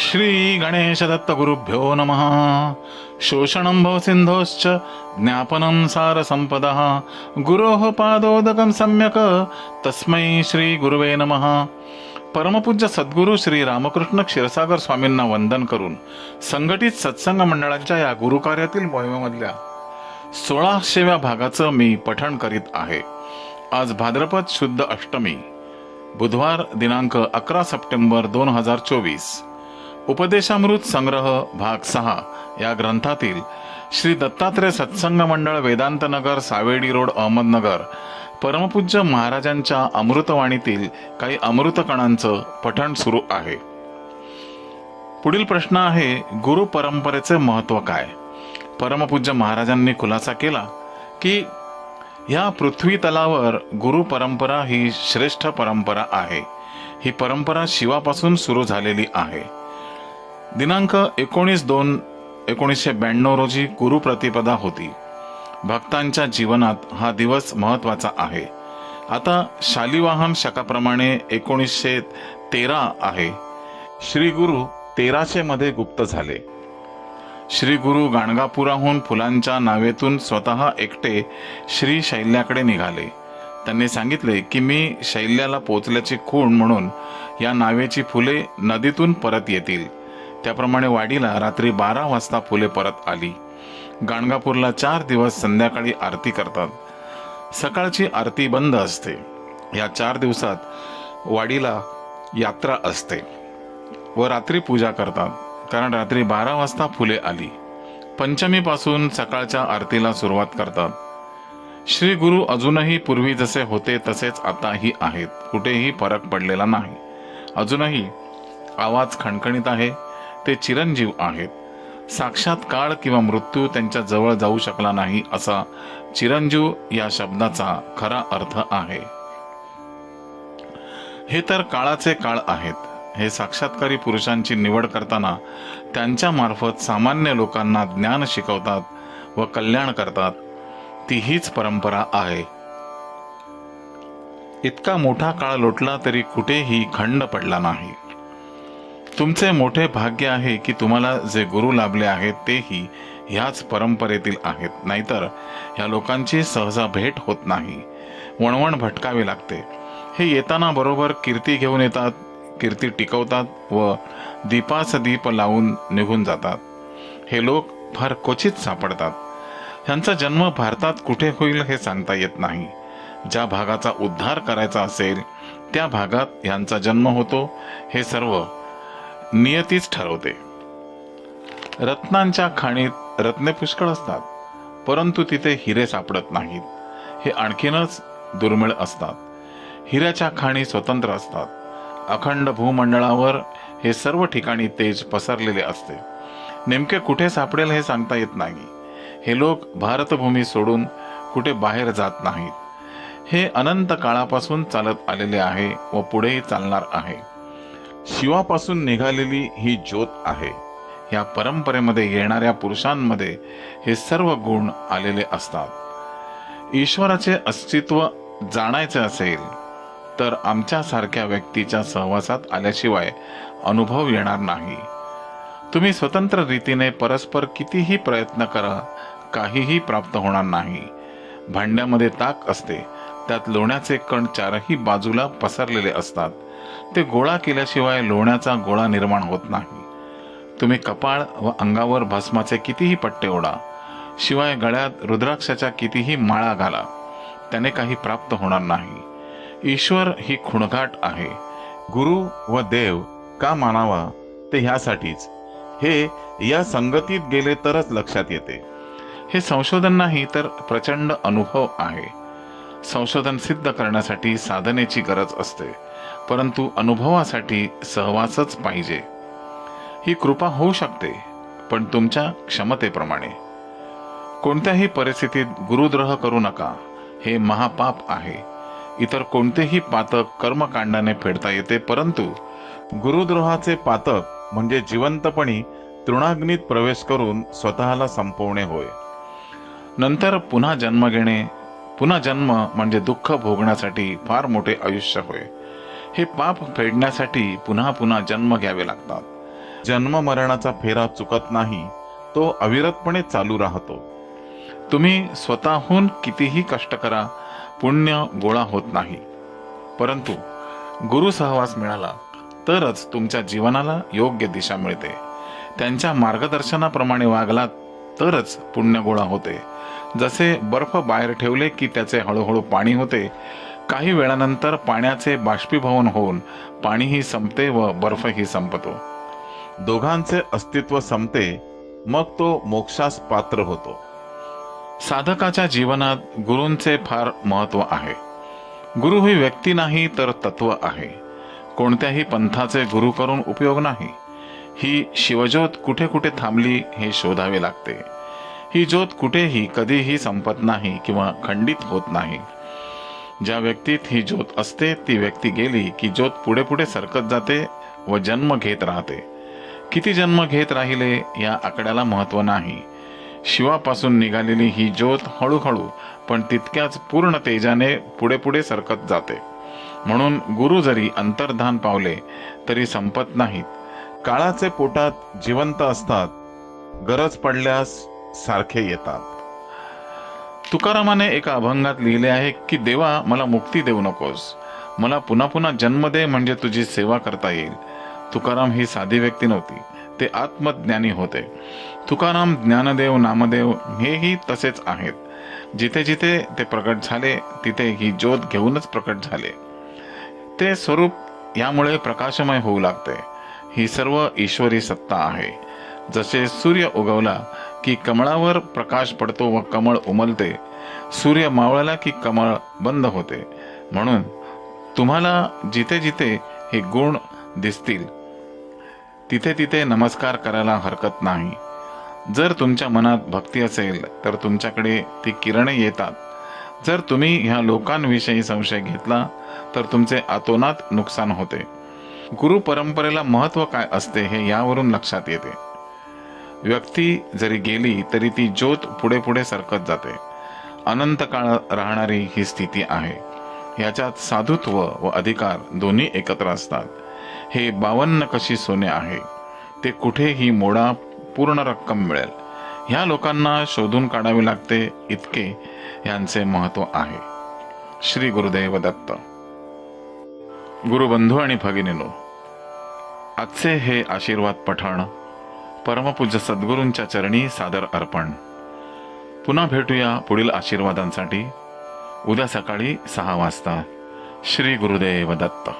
श्री गणेश दत्त गुरुभ्यो नमः। शोषणं भवसिन्धोश्च ज्ञापनं सारसम्पदः। गुरोः पादोदकं सम्यक् तस्मै श्री गुरुवे नमः। परमपूज्य सद्गुरू श्री रामकृष्ण क्षीरसागर स्वामींना वंदन करून संघटित सत्संग मंडळाच्या या गुरुकार्यातील मोहिमेमधल्या सोळाशेव्या भागाचं मी पठण करीत आहे. आज भाद्रपद शुद्ध अष्टमी बुधवार दिनांक अकरा सप्टेंबर दोन हजार चोवीस. उपदेशामृत संग्रह भाग सहा या ग्रंथातील श्री दत्तात्रय सत्संग मंडळ वेदांत नगर सावेडी रोड अहमदनगर परमपूज्य महाराजांच्या अमृतवाणीतील काही अमृतकणांचं पठण सुरू आहे. पुढील प्रश्न आहे गुरु परंपरेचे महत्त्व काय? परमपूज्य महाराजांनी खुलासा केला की या पृथ्वी तलावर गुरु परंपरा ही श्रेष्ठ परंपरा आहे. ही परंपरा शिवापासून सुरू झालेली आहे. दिनांक एकोणीस दोन एकोणीसशे ब्याण्णव रोजी गुरुप्रतिपदा होती. भक्तांच्या जीवनात हा दिवस महत्त्वाचा आहे. आता शालिवाहन शकाप्रमाणे एकोणीसशे तेरा आहे. श्री गुरु तेराशे मध्ये गुप्त झाले. श्री गुरु गाणगापुराहून फुलांच्या नावेतून स्वतः एकटे श्री शैल्याकडे निघाले. त्यांनी सांगितले की मी शैल्याला पोचल्याची खूण म्हणून या नावेची फुले नदीतून परत येतील. त्याप्रमाणे वाडीला रात्री बारा वाजता फुले परत आली. गाणगापूरला चार दिवस संध्याकाळी आरती करतात. सकाळची आरती बंद असते. या चार दिवसात वाडीला यात्रा असते व रात्री पूजा करतात. कारण रात्री बारा वाजता फुले आली. पंचमीपासून सकाळच्या आरतीला सुरुवात करतात. श्री गुरु अजूनही पूर्वी जसे होते तसेच आताही आहेत. कुठेही फरक पडलेला नाही. अजूनही आवाज खणखणीत आहे. ते चिरंजीव आहेत. साक्षात काळ किंवा मृत्यू त्यांच्या जवळ जाऊ शकला नाही असा चिरंजीव या शब्दाचा खरा अर्थ आहे. हे तर काळाचे काळ आहेत. हे साक्षात्कारी पुरुषांची निवड करताना त्यांच्या मार्फत सामान्य लोकांना ज्ञान शिकवतात व कल्याण करतात. ती हीच परंपरा आहे. इतका मोठा काळ लोटला तरी कुठेही खंड पडला नाही. तुमचे मोठे भाग्य आहे की तुम्हाला जे गुरु लाभले आहेत तेही ह्याच परंपरेतील आहेत. नाहीतर ह्या लोकांची सहसा भेट होत नाही. वणवण भटकावे लागते. हे येताना बरोबर कीर्ती घेऊन येतात कीर्ती टिकवतात व दीपास दीप लावून निघून जातात. हे लोक फार क्वचित सापडतात. ह्यांचा जन्म भारतात कुठे होईल हे सांगता येत नाही. ज्या भागाचा उद्धार करायचा असेल त्या भागात ह्यांचा जन्म होतो. हे सर्व नियतीच ठरवते. रत्नांच्या खाणीत रत्ने पुष्कळ असतात परंतु तिथे हिरे सापडत नाहीत. हे आणखीनच दुर्मिळ असतात. हिऱ्याच्या खाणी स्वतंत्र असतात. अखंड भूमंडळावर हे सर्व ठिकाणी तेज पसरलेले असते. नेमके कुठे सापडेल हे सांगता येत नाही. हे लोक भारतभूमी सोडून कुठे बाहेर जात नाहीत. हे अनंत काळापासून चालत आलेले आहे व पुढेही चालणार आहे. शिवापासून निघालेली ही ज्योत आहे. या परंपरेमध्ये येणाऱ्या पुरुषांमध्ये हे सर्व गुण आलेले असतात. ईश्वराचे अस्तित्व जाणायचे असेल तर आमच्यासारख्या व्यक्तीच्या सहवासात आल्याशिवाय अनुभव येणार नाही. तुम्ही स्वतंत्र रीतीने परस्पर कितीही प्रयत्न करा काहीही प्राप्त होणार नाही. भांड्यामध्ये ताक असते त्यात लोण्याचे कण चारही बाजूला पसरलेले असतात. ते गोळा केल्याशिवाय लोण्याचा गोळा निर्माण होत नाही. तुम्ही कपाळ व अंगावर भस्माचे कितीही पट्टे ओढा शिवाय गळ्यात रुद्राक्षाच्या कितीही माळा घाला त्याने काही प्राप्त होणार नाही. ईश्वर ही खुणघाट आहे. गुरु व देव का मानावा ते ह्यासाठीच. हे या संगतीत गेले तरच लक्षात येते. हे संशोधन नाही तर प्रचंड अनुभव आहे. संशोधन सिद्ध करण्यासाठी साधनेची गरज असते. परंतु अनुभवासाठी सहवासच पाहिजे. ही कृपा होऊ शकते पण तुमच्या क्षमतेप्रमाणे. कोणत्याही परिस्थितीत गुरुद्रोह करू नका हे महापाप आहे. इतर कोणतेही पातक कर्मकांडाने फेडता येते परंतु गुरुद्रोहाचे पातक म्हणजे जिवंतपणी तृणाग्नीत प्रवेश करून स्वतःला संपवणे होय. नंतर पुन्हा जन्म घेणे पुन्हा जन्म म्हणजे दुःख भोगण्यासाठी फार मोठे आयुष्य होय. हे पाप फेडण्यासाठी पुन्हा पुन्हा जन्म घ्यावे लागतात. जन्म मरणाचा फेरा चुकत नाही तो अविरतपणे चालू राहतो. तुम्ही स्वतःहून कितीही कष्ट करा पुण्य गोळा होत नाही. परंतु गुरु सहवास मिळाला तरच तुमच्या जीवनाला योग्य दिशा मिळते. त्यांच्या मार्गदर्शनाप्रमाणे वागलात तरच पुण्य गोळा होते. जसे बर्फ बाहेर ठेवले की त्याचे हळूहळू पाणी होते काही वेळानंतर पाण्याचे बाष्पीभवन होऊन पाणीही संपते व बर्फही संपतो. दोघांचे अस्तित्व संपते मग तो मोक्षास पात्र होतो. साधकाच्या जीवनात गुरूंचे फार महत्त्व आहे. गुरु ही व्यक्ती नाही तर तत्व आहे. कोणत्याही पंथाचे गुरु करून उपयोग नाही. ही शिवज्योत कुठे कुठे थांबली हे शोधावे लागते. ही ज्योत कुठेही कधीही संपत नाही किंवा खंडित होत नाही. ज्या व्यक्तीत ही ज्योत असते ती व्यक्ती गेली की ज्योत पुढे पुढे सरकत जाते व जन्म घेत राहते. किती जन्म घेत राहिले या आकड्याला महत्त्व नाही. शिवापासून निघालेली ही ज्योत हळूहळू पण तितक्याच पूर्ण तेजाने पुढे पुढे सरकत जाते. म्हणून गुरु जरी अंतर्धान पावले तरी संपत नाहीत. काळाचे पोटात जिवंत असतात गरज पडल्यास सारखे येतात. तुकारामाने एका अभंगात लिहिले आहे की देवा मला मुक्ती देऊ नकोस. मला पुन्हा पुन्हा जन्म दे म्हणजे तुझी सेवा करता येईल. तुकाराम ही साधी व्यक्ती नव्हती. ते आत्मज्ञानी होते. तुकाराम ज्ञानदेव नामदेव हेही तसेच आहेत. जिथे जिथे ते प्रकट झाले तिथे ही ज्योत घेऊनच प्रकट झाले. ते स्वरूप यामुळे प्रकाशमय होऊ लागते. ही सर्व ईश्वरी सत्ता आहे. जसे सूर्य उगवला की कमळावर प्रकाश पडतो व कमळ उमलते. सूर्य मावळला की कमळ बंद होते. म्हणून तुम्हाला जिथे जिथे हे गुण दिसतील तिथे तिथे नमस्कार करायला हरकत नाही. जर तुमच्या मनात भक्ती असेल तर तुमच्याकडे ती किरणे येतात. जर तुम्ही ह्या लोकांविषयी संशय घेतला तर तुमचे आतोनात नुकसान होते. गुरु परंपरेला महत्त्व काय असते हे यावरून लक्षात येते. व्यक्ती जरी गेली तरी ती ज्योत पुढे पुढे सरकत जाते. अनंत काळ राहणारी ही स्थिती आहे. याच्यात साधुत्व व अधिकार दोन्ही एकत्र असतात. हे बावन्न कशी सोने आहे? ते कुठेही मोडा पूर्ण रक्कम मिळेल. ह्या लोकांना शोधून काढावे लागते इतके यांचे महत्त्व आहे. श्री गुरुदेव दत्त. गुरुबंधू आणि भगिनीनो आजचे हे आशीर्वाद पठण परमपूज्य सद्गुरूंच्या चरणी सादर अर्पण. पुन्हा भेटूया पुढील आशीर्वादांसाठी. उद्या सकाळी सहा वाजता. श्री गुरुदेव दत्त.